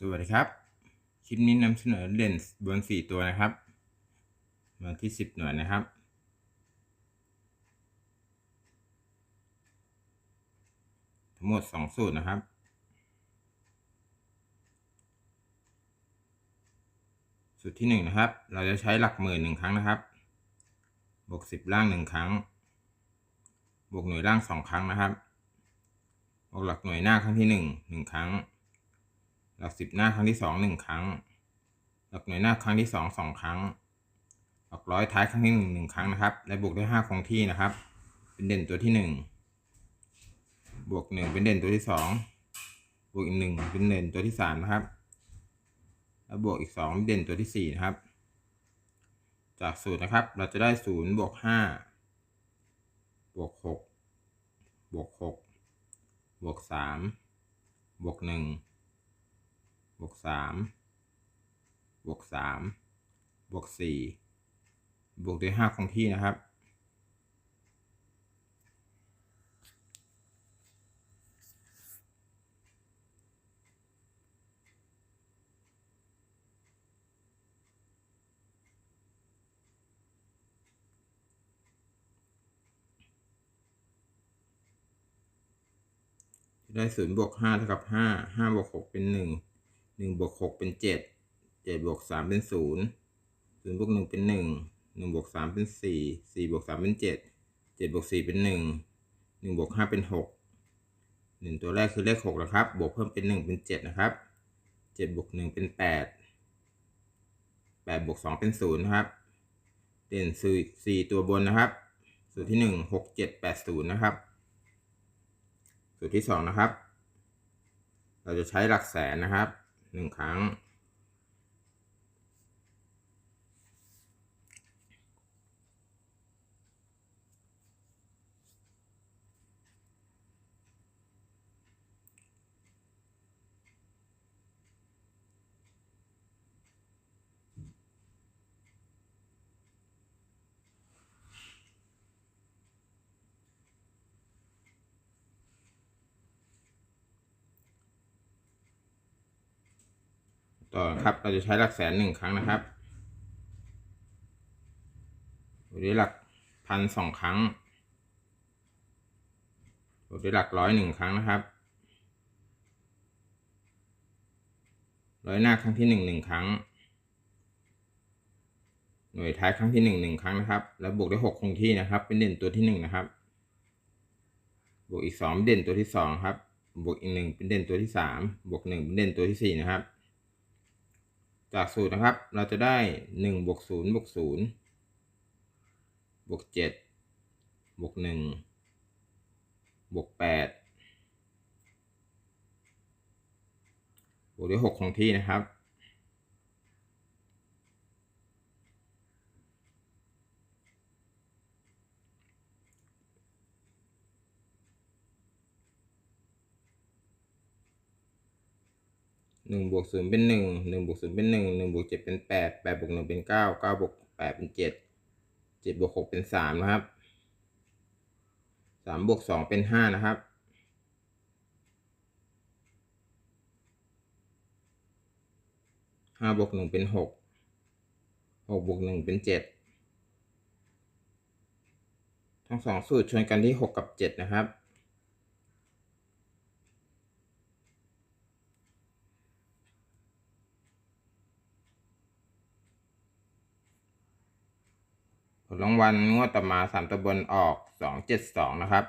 สวัสดีครับ คลิปนี้นำเสนอเลนส์บนสี่ตัวนะครับมาที่สิบหน่วยนะครับ ทั้งหมดสองสูตรนะครับ สูตรที่หนึ่งนะครับ เราจะใช้หลักหมื่นหนึ่งครั้งนะครับ บวกสิบล่างหนึ่งครั้ง บวกหน่วยล่างสองครั้งนะครับ บวกหลักหน่วยหน้าครั้งที่หนึ่งหนึ่งครั้ง หลักสิบหน้าครั้งที่สองหนึ่งครั้ง หลักหน่วยหน้าครั้งที่สองสองครั้ง หลักร้อยท้ายครั้งที่หนึ่งหนึ่งครั้งนะครับ และบวกด้วยห้าคงที่นะครับ เป็นเด่นตัวที่หนึ่งบวกหนึ่งเป็นเด่นตัวที่สองบวกอีกหนึ่งเป็นเด่นตัวที่สามนะครับ แล้วบวกอีกสองเป็นเด่นตัวที่สี่นะครับ จากสูตรนะครับ เราจะได้ศูนย์บวกห้าบวกหกบวกหกบวกสามบวกหนึ่ง บวกสามบวกสามบวกสี่บวกด้วยห้าคงที่นะครับ ได้ศูนย์บวกห้าเท่ากับห้าห้าบวกหกเป็นหนึ่ง หนึ่งบวกหกเป็นเจ็ดเจ็ดบวกสามเป็นศูนย์ศูนย์บวกหนึ่งเป็นหนึ่งหนึ่งบวกสามเป็นสี่สี่บวกสามเป็นเจ็ดเจ็ดบวกสี่เป็นหนึ่งหนึ่งบวกห้าเป็นหกหนึ่งตัวแรกคือเลขหกนะครับ บวกเพิ่มเป็นหนึ่งเป็นเจ็ดนะครับเจ็ดบวกหนึ่งเป็นแปดแปดบวกสองเป็นศูนย์นะครับ เด่นสี่สี่ตัวบนนะครับ สูตรที่หนึ่งหกเจ็ดแปดศูนย์นะครับ สูตรที่สองนะครับ เราจะใช้หลักแสนนะครับ หนึ่งครั้ง ต่อครับ เราจะใช้หลักแสนหนึ่งครั้งนะครับบวกด้วยหลักพันสองครั้งบวกด้วยหลักร้อยหนึ่งครั้งนะครับ ร้อยหน้าครั้งที่หนึ่งหนึ่งครั้ง หน่วยท้ายครั้งที่หนึ่งหนึ่งครั้งนะครับ แล้วบวกด้วยหกคงที่นะครับ เป็นเด่นตัวที่หนึ่งนะครับ บวกอีกสองเด่นตัวที่สองครับ บวกอีกหนึ่งเป็นเด่นตัวที่สามบวกหนึ่งเป็นเด่นตัวที่สี่นะครับ จากสูตรนะครับ เราจะได้หนึ่งบวกศูนย์บวกศูนย์บวกเจ็ดบวกหนึ่งบวกแปดบวกด้วยหกคงที่นะครับ หนึ่งบวกศูนย์เป็นหนึ่งหนึ่งบวกศูนย์เป็นหนึ่งหนึ่งบวกเจ็ดเป็นแปดแปดบวกหนึ่งเป็นเก้าเก้าบวกแปดเป็นเจ็ดเจ็ดบวกหกเป็นสามนะครับสามบวกสองเป็นห้านะครับห้าบวกหนึ่งเป็นหกหกบวกหนึ่งเป็นเจ็ดทั้งสองสูตรชนกันที่หกกับเจ็ดนะครับ ลรางวัลงวดต่อมาสามตัวบนออกสองเจ็ดสองนะครับ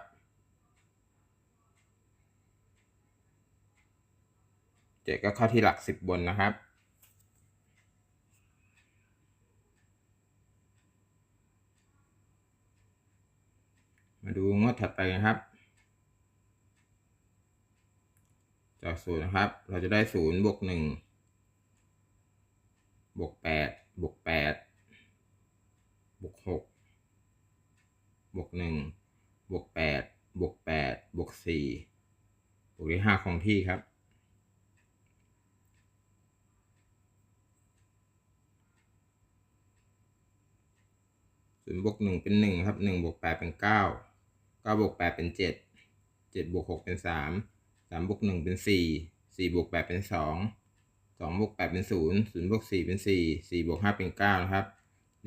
เจ็ดก็เข้าที่หลักสิบบนนะครับ มาดูงวดถัดไปนะครับ จากศูนย์นะครับ เราจะได้ศูนย์บวกหนึ่งบวกแปดบวกแปด บวกหกบวกหนึ่งบวกแปดบวกแปดบวกสี่บวกด้วยห้าคงที่ครับ ศูนย์บวกหนึ่งเป็นหนึ่งครับหนึ่งบวกแปดเป็นเก้าเก้าบวกแปดเป็นเจ็ดเจ็ดบวกหกเป็นสามสามบวกหนึ่งเป็นสี่สี่บวกแปดเป็นสองสองบวกแปดเป็นศูนย์ศูนย์บวกสี่เป็นสี่สี่บวกห้าเป็นเก้านะครับ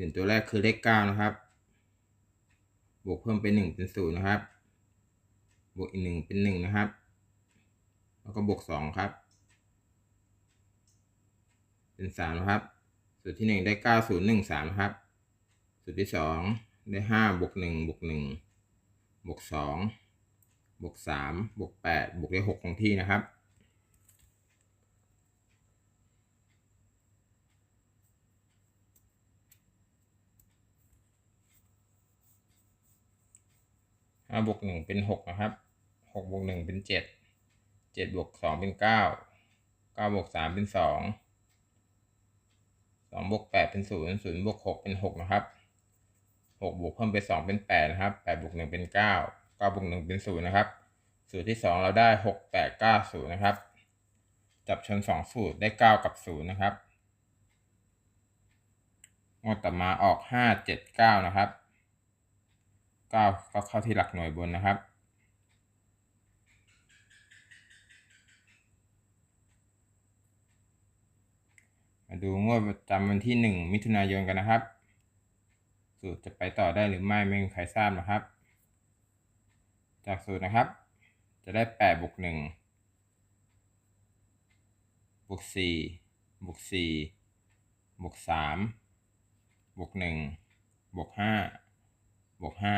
เด่นตัวแรกคือเลขเก้านะครับ บวกเพิ่มเป็นหนึ่งเป็นศูนย์นะครับ บวกอีกหนึ่งเป็นหนึ่งนะครับ แล้วก็บวกสองครับ เป็นสามนะครับ สูตรที่หนึ่งได้เก้าศูนย์หนึ่งสามครับ สูตรที่สองได้ห้าบวกหนึ่งบวกหนึ่งบวกสองบวกสามบวกแปดบวกได้หกคงที่นะครับ ห้าบวกหนึ่งเป็นหกนะครับหกบวกหนึ่งเป็นเจ็ดเจ็ดบวกสองเป็นเก้าเก้าบวกสามเป็นสองสองบวกแปดเป็นศูนย์ศูนย์บวกหกเป็นหกนะครับหกบวกเพิ่มเป็นสองเป็นแปดนะครับแปดบวกหนึ่งเป็นเก้าเก้าบวกหนึ่งเป็นศูนย์นะครับ สูตรที่สองเราได้หกแปดเก้าศูนย์นะครับ จับชนสองสูตรได้เก้ากับศูนย์นะครับงวดต่อมาออกห้าเจ็ดเก้านะครับ ก้าก็เข้าที่หลักหน่วยบนนะครับ มาดูงวดประจำวันที่หนึ่งมิถุนายนกันนะครับ สูตรจะไปต่อได้หรือไม่ไม่มีใครทราบนะครับ จากสูตรนะครับ จะได้แปดบวกหนึ่งบวกสี่บวกสี่บวกสามบวกหนึ่งบวกห้า บวกห้า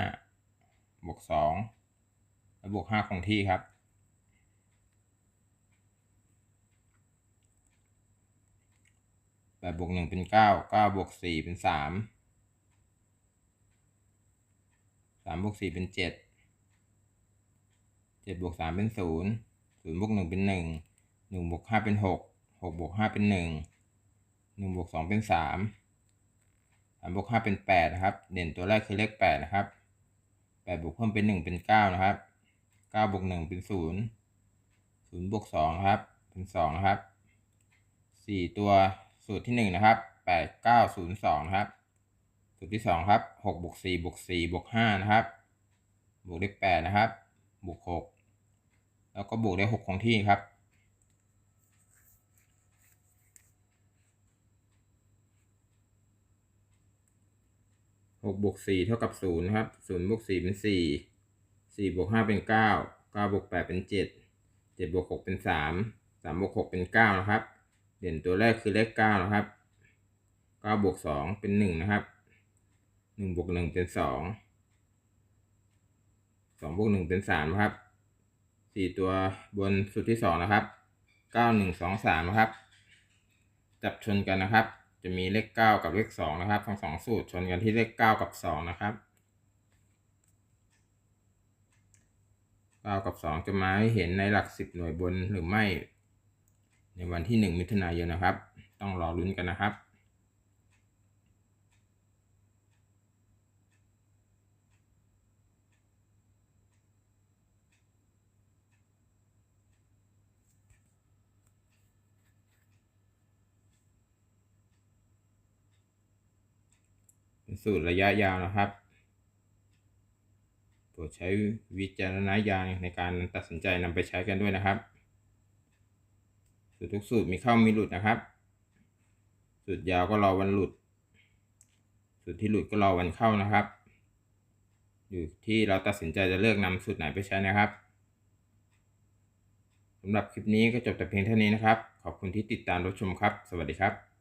บวกสองและบวกห้าคงที่ครับ แปดบวกหนึ่งเป็นเก้าเก้าบวกสี่เป็นสามสามบวกสี่เป็นเจ็ดเจ็ดบวกสามเป็นศูนย์ศูนย์บวกหนึ่งเป็นหนึ่งหนึ่งบวกห้าเป็นหกหกบวกห้าเป็นหนึ่งหนึ่งบวกสองเป็นสาม สามบวกห้าเป็นแปดนะครับ เด่นตัวแรกคือเลขแปดนะครับแปดบวกเพิ่มเป็นหนึ่งเป็นเก้านะครับเก้าบวกหนึ่งเป็นศูนย์ศูนย์บวกสองครับ เป็นสองนะครับสี่ตัวสูตรที่หนึ่งนะครับแปดเก้าศูนย์สองนะครับ สูตรที่สองครับหกบวกสี่บวกสี่บวกห้านะครับ บวกเลขแปดนะครับ บวกหกแล้วก็บวกเลขหกคงที่ครับ หกบวกสี่เท่ากับศูนย์ครับศูนย์บวกสี่เป็นสี่สี่บวกห้าเป็นเก้าเก้าบวกแปดเป็นเจ็ดเจ็ดบวกหกเป็นสามสามบวกหกเป็นเก้านะครับ เด่นตัวแรกคือเลขเก้านะครับเก้าบวกสองเป็นหนึ่งนะครับหนึ่งบวกหนึ่งเป็นสองสองบวกหนึ่งเป็นสามครับสี่ตัวบนสุดที่สองนะครับเก้าหนึ่งสองสามนะครับ จับชนกันนะครับ จะมีเลขเก้ากับเลขสองนะครับทั้งสองสูตรชนกันที่เลขเก้ากับสองนะครับเก้ากับสองจะมาให้เห็นในหลักสิบหน่วยบนหรือไม่ ในวันที่หนึ่งมิถุนายนนะครับ ต้องรอลุ้นกันนะครับ เป็นสูตรระยะยาวนะครับโปรดใช้วิจารณญาณในการตัดสินใจนำไปใช้กันด้วยนะครับ สูตรทุกสูตรมีเข้ามีหลุดนะครับ สูตรยาวก็รอวันหลุด สูตรที่หลุดก็รอวันเข้านะครับ อยู่ที่เราตัดสินใจจะเลือกนำสูตรไหนไปใช้นะครับสำหรับคลิปนี้ก็จบแต่เพียงเท่านี้นะครับ ขอบคุณที่ติดตามรับชมครับ สวัสดีครับ